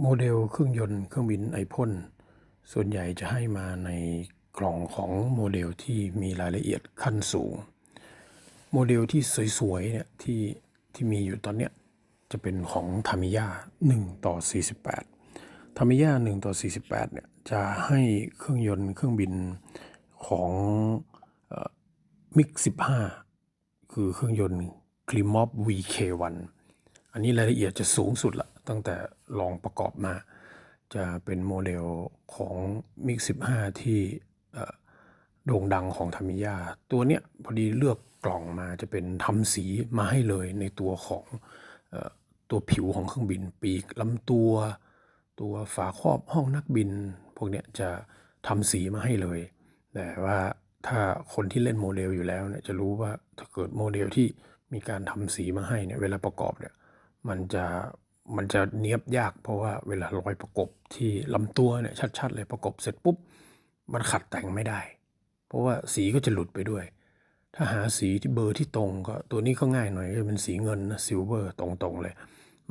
โมเดลเครื่องยนต์เครื่องบินไอพ่นส่วนใหญ่จะให้มาในกล่องของโมเดลที่มีรายละเอียดขั้นสูง โมเดลที่สวยๆเนี่ยที่ที่มีอยู่ตอนเนี้ยจะเป็นของทามิยา1ต่อ 48ทามิยา1ต่อ 48เนี่ยจะให้เครื่องยนต์เครื่องบินของมิก15 คือเครื่องยนต์คลิมอฟ VK1 อันนี้รายละเอียดจะสูงสุดละตั้งแต่ลองประกอบมา จะเป็นโมเดลของมิก15 ที่โด่งดังของทามิยาตัวเนี้ยพอดีเลือกกล่องมาจะเป็นทำสีมาให้เลยในตัวของอตัวผิวของเครื่องบินปีกลำตัว ตัวฝาครอบห้องนักบิน พวกเนี้ยจะทำสีมาให้เลย แต่ว่าถ้าคนที่เล่นโมเดลอยู่แล้วเนี่ยจะรู้ว่าถ้าเกิดโมเดลที่มีการทำสีมาให้เนี่ยเวลาประกอบเนี่ย มันจะมันจะเนียบยากเพราะว่าเวลารอยประกบที่ลำตัวเนี่ยชัดๆเลยประกบเสร็จปุ๊บ มันขัดแต่งไม่ได้ เพราะว่าสีก็จะหลุดไปด้วย ถ้าหาสีที่เบอร์ที่ตรงก็ตัวนี้ก็ง่ายหน่อยก็เป็นสีเงินนะซิลเวอร์ตรงๆเลย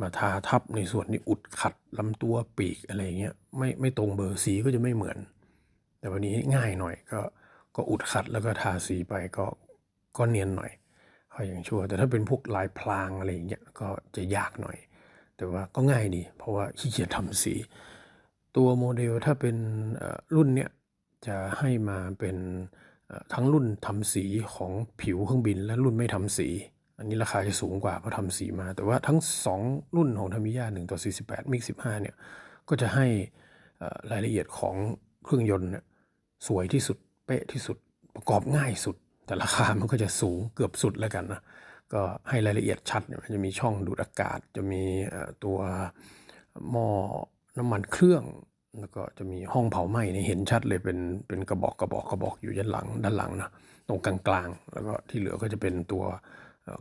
มาทาทับในส่วนที่อุดขัดลำตัวปีกอะไรเงี้ยไม่ไม่ตรงเบอร์สีก็จะไม่เหมือน แต่วันนี้ง่ายหน่อยก็ก็อุดขัดแล้วก็ทาสีไปก็ก็เนียนหน่อย ค่อยอย่างชั่วแต่ถ้าเป็นพวกลายพลางอะไรอย่างเงี้ยก็จะยากหน่อย แต่ว่าก็ง่ายดี เพราะว่าขี้เกียจทำสี ตัวโมเดลถ้าเป็นรุ่นเนี้ยจะให้มาเป็นทั้งรุ่นทำสีของผิวเครื่องบิน และรุ่นไม่ทำสี อันนี้ราคาจะสูงกว่าเพราะทำสีมา แต่ว่าทั้ง 2 รุ่นของทามิยา1ต่อ 48มิก15เนี่ยก็จะให้รายละเอียดของเครื่องยนต์เนี่ยสวยที่สุดเป๊ะที่สุดประกอบง่ายสุด แต่ราคามันก็จะสูงเกือบสุดแล้วกันนะก็ให้รายละเอียดชัดเนี่ยมันจะมีช่องดูดอากาศ จะมีตัวหม้อน้ำมันเครื่อง แล้วก็จะมีห้องเผาไหม้เนี่ยเห็นชัดเลยเป็นเป็นกระบอกกระบอกกระบอกอยู่ด้านหลังด้านหลังนะตรงกลางๆ แล้วก็ที่เหลือก็จะเป็นตัว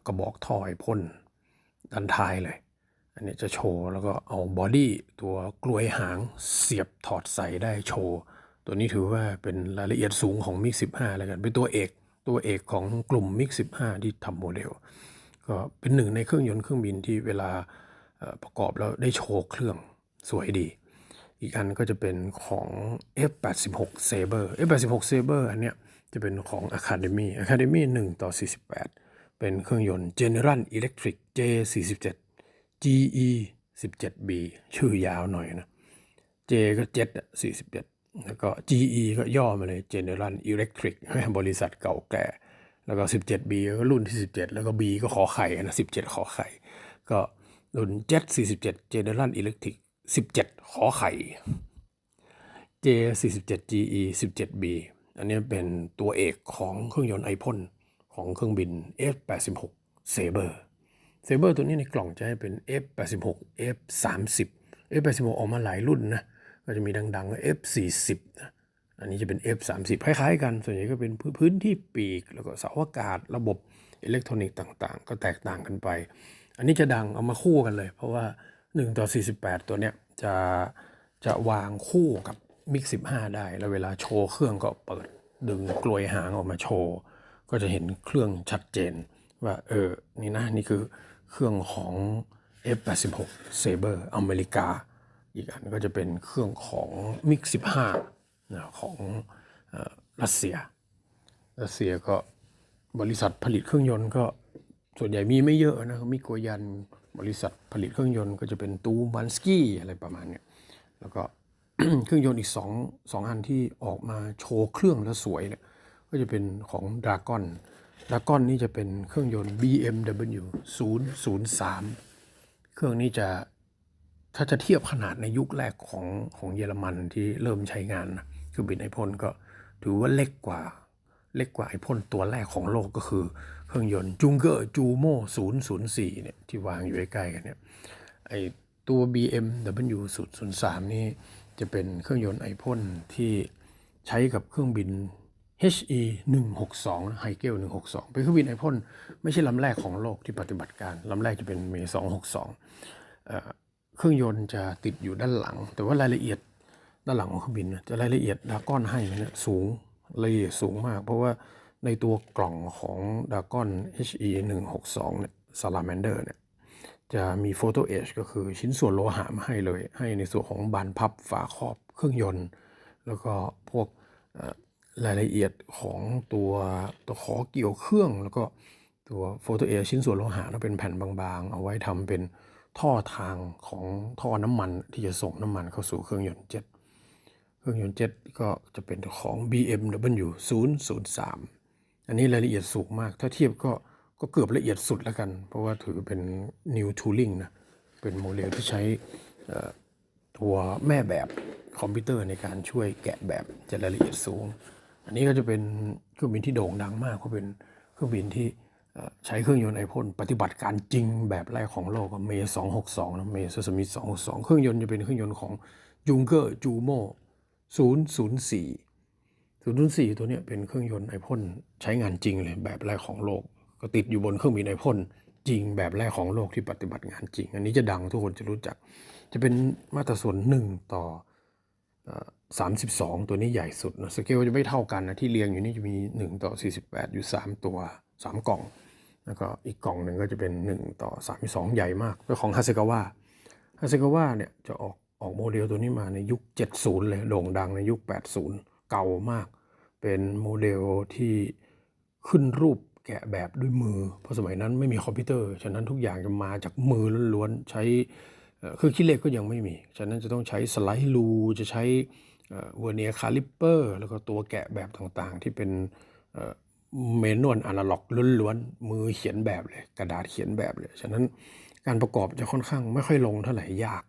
กระบอกทอยพ่นด้านท้ายเลย อันนี้จะโชว์แล้วก็เอาบอดี้ตัวกลวยหางเสียบถอดใส่ได้โชว์ ตัวนี้ถือว่าเป็นรายละเอียดสูงของมิก15แล้วกันเป็นตัวเอก ตัวเอกของกลุ่มมิก15 ที่ทำโมเดล ก็เป็นหนึ่งในเครื่องยนต์เครื่องบินที่เวลาประกอบแล้วได้โชว์เครื่องสวยดี อีกอันก็จะเป็นของ F86 Saber F86 Saber อันเนี้ยจะเป็นของ Academy Academy 1 ต่อ 48 เป็นเครื่องยนต์ General Electric J47 GE 17B ชื่อยาวหน่อยนะ J ก็7 47 แล้วก็ GE ก็ย่อมาเลย General Electric บริษัทเก่าแก่ แล้วก็ 17B ก็รุ่นที่ 17 แล้วก็ B ก็ขอไข่นะ 17 ขอไข่ ก็รุ่น Jet 47 General Electric 17 ขอไข่ J 47 GE 17B อันนี้เป็นตัวเอกของเครื่องยนต์ไอพ่นของเครื่องบิน F86 Saber Saber ตัวนี้ในกล่องจะให้เป็น F86 F30 F86 ออกมาหลายรุ่นนะ ก็จะมีดังๆก็ F40 นะอันนี้จะเป็น F30 คล้ายๆกัน ส่วนใหญ่ก็เป็นพื้นพื้นที่ปีก แล้วก็เสาอากาศระบบอิเล็กทรอนิกส์ต่างๆ ก็แตกต่างกันไป อันนี้จะดังเอามาคู่กันเลย เพราะว่า 1 ต่อ 48 ตัวเนี้ยจะจะวางคู่กับมิก15 ได้ แล้วเวลาโชว์เครื่องก็เปิดดึงกลวยหางออกมาโชว์ ก็จะเห็นเครื่องชัดเจน ว่าเออ นี่นะ นี่คือเครื่องของ F86 Saber อเมริกา อีกอันก็จะเป็นเครื่องของมิก15นะของอรัสเซีย รัสเซียก็บริษัทผลิตเครื่องยนต์ก็ส่วนใหญ่มีไม่เยอะนะมีโกยันบริษัทผลิตเครื่องยนต์ก็จะเป็นตูมันสกี้อะไรประมาณเนี้ยแล้วก็เครื่องยนต์อีกสองสองอันที่ออกมาโชว์เครื่องแล้วสวยเนี่ยก็จะเป็นของดราก้อนดราก้อนนี่จะเป็นเครื่องยนต์ BMW 003 เครื่องนี้จะ ถ้าจะเทียบขนาดในยุคแรกของของเยอรมันที่เริ่มใช้งานนะคือบินไอพ่นก็ถือว่าเล็กกว่า เล็กกว่าไอพ่นตัวแรกของโลกก็คือ เครื่องยนต์จุงเกอร์จูโม่004เนี่ยที่วางอยู่ใกล้ๆกันเนี่ยไอตัว BMW 003นี่จะเป็นเครื่องยนต์ไอพ่นที่ใช้กับเครื่องบิน HE 162นะไฮเกล162 เป็นเครื่องบินไอพ่นไม่ใช่ลำแรกของโลกที่ปฏิบัติการลำแรกจะเป็นเม262 เครื่องยนต์จะติดอยู่ด้านหลัง แต่ว่ารายละเอียดด้านหลังของเครื่องบินจะรายละเอียดดาก้อนให้เนี่ยสูงรายละเอียดสูงมาก เพราะว่าในตัวกล่องของดาก้อน HE 162เนี่ย Salamander เนี่ยจะมีโฟโตเอชก็คือชิ้นส่วนโลหะมาให้เลย ให้ในส่วนของบานพับฝาครอบเครื่องยนต์ แล้วก็พวกรายละเอียดของตัวตัวขอเกี่ยวเครื่อง แล้วก็ตัวโฟโตเอชชิ้นส่วนโลหะนะเป็นแผ่นบางๆ เอาไว้ทำเป็น ท่อทางของท่อน้ำมันที่จะส่งน้ำมันเข้าสู่เครื่องยนต์เจ็ตเครื่องยนต์เจ็ตก็จะเป็นของ BMW 003 อันนี้รายละเอียดสูงมาก ถ้าเทียบก็ก็เกือบละเอียดสุดแล้วกัน เพราะว่าถือเป็น new tooling นะ เป็นโมเดลที่ใช้ตัวแม่แบบคอมพิวเตอร์ในการช่วยแกะแบบจะรายละเอียดสูง อันนี้ก็จะเป็นเครื่องบินที่โด่งดังมากเพราะเป็นเครื่องบินที่ ใช้เครื่องยนต์ไอพ่นปฏิบัติการจริงแบบแรกของโลกเมย์262นะเมย์สมิธ262เครื่องยนต์จะเป็นเครื่องยนต์ของยูงเกอร์จูโม่004 004ตัวเนี้ยเป็นเครื่องยนต์ไอพ่นใช้งานจริงเลยแบบแรกของโลก ก็ติดอยู่บนเครื่องบินไอพ่นจริงแบบแรกของโลกที่ปฏิบัติงานจริง อันนี้จะดังทุกคนจะรู้จัก จะเป็นมาตรส่วน1ต่อเอ่อ32 ตัวนี้ใหญ่สุดนะสเกลจะไม่เท่ากันนะที่เรียงอยู่นี่จะมี 1 ต่อ 48 อยู่ 3 ตัว 3 กล่อง แล้วก็อีกกล่องหนึ่งก็จะเป็น 1 ต่อ32 ใหญ่มากเป็นของฮาเซกาวะฮาเซกาวะเนี่ยจะออกออกโมเดลตัวนี้มาในยุค 70 เลยโด่งดังในยุค 80 เก่ามาก เป็นโมเดลที่ขึ้นรูปแกะแบบด้วยมือ เพราะสมัยนั้นไม่มีคอมพิวเตอร์ ฉะนั้นทุกอย่างจะมาจากมือล้วนๆ ใช้เครื่องคิดเลขก็ยังไม่มี ฉะนั้นจะต้องใช้สไลด์รูจะใช้เวอร์เนียคาลิปเปอร์ แล้วก็ตัวแกะแบบต่างๆ ที่เป็น เมนวลอนาล็อกล้วนๆมือเขียนแบบเลย กระดาษเขียนแบบเลย ฉะนั้นการประกอบจะค่อนข้างไม่ค่อยลงเท่าไหร่ยาก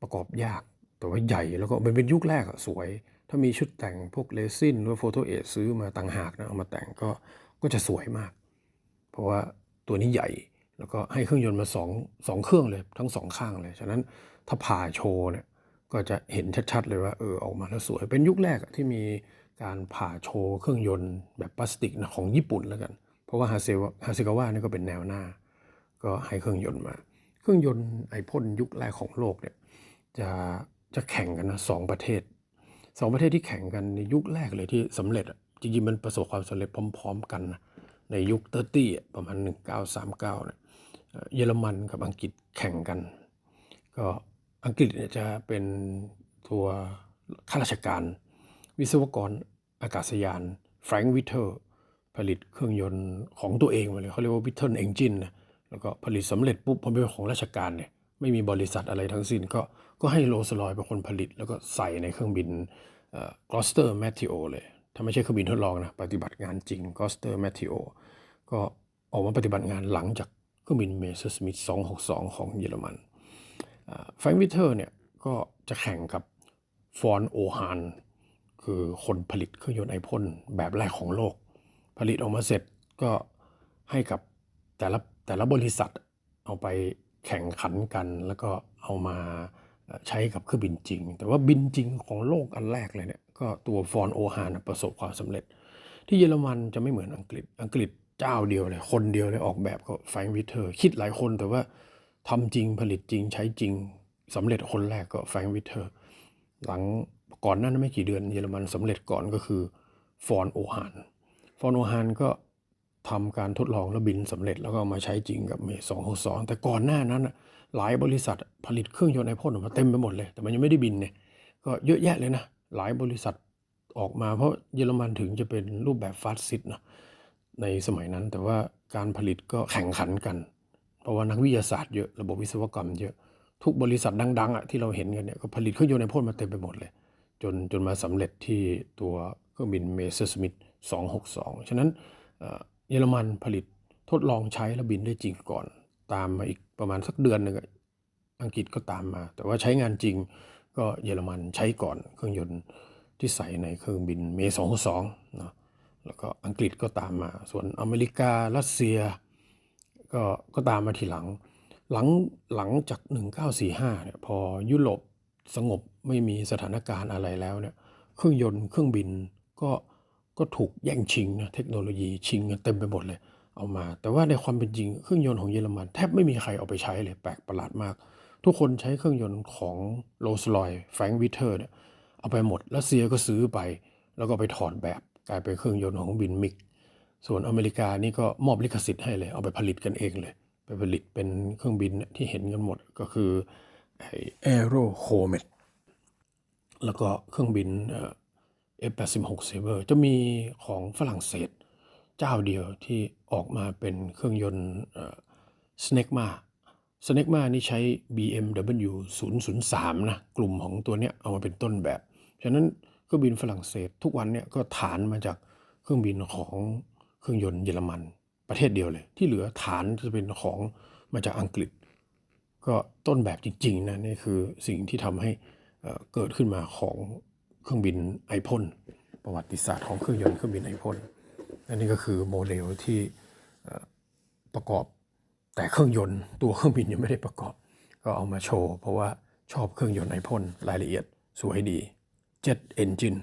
ประกอบยาก แต่ว่าใหญ่แล้วก็มันเป็นยุคแรกอะสวย ถ้ามีชุดแต่งพวกเลซินหรือโฟโตเอทซื้อมาต่างหากนะเอามาแต่งก็ก็จะสวยมาก เพราะว่าตัวนี้ใหญ่แล้วก็ให้เครื่องยนต์มาสองสองเครื่องเลยทั้งสองข้างเลย ฉะนั้นถ้าผ่าโชว์เนี่ยก็จะเห็นชัดๆเลยว่าเออออกมาแล้วสวยเป็นยุคแรกที่มี การผ่าโชว์เครื่องยนต์แบบพลาสติกนะของญี่ปุ่นแล้วกัน เพราะว่าฮาเซวะฮาเซกาวะนี่ก็เป็นแนวหน้า ก็ให้เครื่องยนต์มา เครื่องยนต์ไอพ่นยุคแรกของโลกเนี่ยจะจะแข่งกันนะสองประเทศสองประเทศที่แข่งกันในยุคแรกเลยที่สำเร็จจริงๆมันประสบความสำเร็จพร้อม ๆ กันนะในยุคเตอร์ตี้ประมาณ 1939เนี่ยเอ่อเยอรมันกับอังกฤษแข่งกัน ก็อังกฤษเนี่ยจะเป็นตัวข้าราชการ วิศวกรอากาศยานแฟรงค์วิเทอร์ผลิตเครื่องยนต์ของตัวเองมาเลยเขาเรียกว่าวิเทอร์เอนจินนะแล้วก็ผลิตสำเร็จปุ๊บพอเป็นของราชการเนี่ยไม่มีบริษัทอะไรทั้งสิ้นก็ก็ให้โรลส์รอยเป็นคนผลิต แล้วก็ใส่ในเครื่องบินกลอสเตอร์แมทธิโอเลย ถ้าไม่ใช่เครื่องบินทดลองนะ ปฏิบัติงานจริงกลอสเตอร์แมทธิโอก็ออกมาปฏิบัติงานหลังจากเครื่องบินเมเซอร์สมิธ262 ของเยอรมันแฟรงค์วิเทอร์เนี่ยก็จะแข่งกับฟอนโอฮาน คือคนผลิตเครื่องยนต์ไอพ่นแบบแรกของโลก ผลิตออกมาเสร็จก็ให้กับแต่ละแต่ละบริษัทเอาไปแข่งขันกัน แล้วก็เอามาใช้กับเครื่องบินจริง แต่ว่าบินจริงของโลกอันแรกเลยเนี่ยก็ตัวฟอนโอฮานประสบความสำเร็จ ที่เยอรมันจะไม่เหมือนอังกฤษอังกฤษเจ้าเดียวเลย คนเดียวเลยออกแบบก็แฟรงค์วิเทอร์ คิดหลายคนแต่ว่าทำจริงผลิตจริงใช้จริงสำเร็จคนแรกก็แฟรงค์วิเทอร์ หลัง ก่อนหนั้นไม่กี่เดือนเยอรมันสำเร็จก่อนก็คือฟอนโอฮานฟอนโอฮานก็ทำการทดลองแล้วบินสำเร็จแล้วก็เอามาใช้จริงกับเมย์สองหกสองแต่ก่อนหน้านั้นหลายบริษัทผลิตเครื่องยนต์ไอพ่นออกมาเต็มไปหมดเลย แต่มันยังไม่ได้บินเนี่ยก็เยอะแยะเลยนะ หลายบริษัทออกมาเพราะเยอรมันถึงจะเป็นรูปแบบฟาสซิสนะในสมัยนั้นแต่ว่าการผลิตก็แข่งขันกัน เพราะว่านักวิทยาศาสตร์เยอะระบบวิศวกรรมเยอะทุกบริษัทดังๆอะที่เราเห็นกันเนี่ยก็ผลิตเครื่องยนต์ไอพ่นมาเต็มไปหมดเลย จนจนมาสำเร็จที่ตัวเครื่องบินเมเซอร์สมิธ262 ฉะนั้นเยอรมันผลิตทดลองใช้แล้วบินได้จริงก่อน ตามมาอีกประมาณสักเดือนหนึ่งอังกฤษก็ตามมา แต่ว่าใช้งานจริงก็เยอรมันใช้ก่อนเครื่องยนต์ที่ใส่ในเครื่องบินเม262นะแล้วก็อังกฤษก็ตามมา ส่วนอเมริการัสเซียก็ก็ตามมาทีหลัง หลังหลังจาก 1945เนี่ยพอยุโรป สงบไม่มีสถานการณ์อะไรแล้วเนี่ยเครื่องยนต์เครื่องบินก็ก็ถูกแย่งชิงนะเทคโนโลยีชิงกันเต็มไปหมดเลย เอามา แต่ว่าในความเป็นจริงเครื่องยนต์ของเยอรมันแทบไม่มีใครเอาไปใช้เลยแปลกประหลาดมาก ทุกคนใช้เครื่องยนต์ของโรลส์รอยแฟรงวิเทอร์เนี่ยเอาไปหมดรัสเซียก็ซื้อไป แล้วก็ไปถอดแบบกลายเป็นเครื่องยนต์ของบินมิก ส่วนอเมริกานี่ก็มอบลิขสิทธิ์ให้เลย เอาไปผลิตกันเองเลย ไปผลิตเป็นเครื่องบินที่เห็นกันหมดก็คือ ไอ้ Aero Comet แล้วก็เครื่องบินเอ่อ F86 Sabre จะมีของฝรั่งเศสเจ้าเดียวที่ออกมาเป็นเครื่องยนต์สเอ่อ Snecma Snecma นี่ใช้ BMW 003 นะ กลุ่มของตัวเนี้ยเอามาเป็นต้นแบบ ฉะนั้นเครื่องบินฝรั่งเศสทุกวันเนี่ยก็ฐานมาจากเครื่องบินของเครื่องยนต์เยอรมัน ประเทศเดียวเลย ที่เหลือฐานจะเป็นของมาจากอังกฤษ ก็ต้นแบบจริงๆนะนี่คือสิ่งที่ทำให้เกิดขึ้นมาของเครื่องบินไอพ่นประวัติศาสตร์ของเครื่องยนต์เครื่องบินไอพ่นอันนี้ก็คือโมเดลที่ประกอบแต่เครื่องยนต์ตัวเครื่องบินยังไม่ได้ประกอบ ก็เอามาโชว์ เพราะว่าชอบเครื่องยนต์ไอพ่นรายละเอียดสวยดี Jet Engine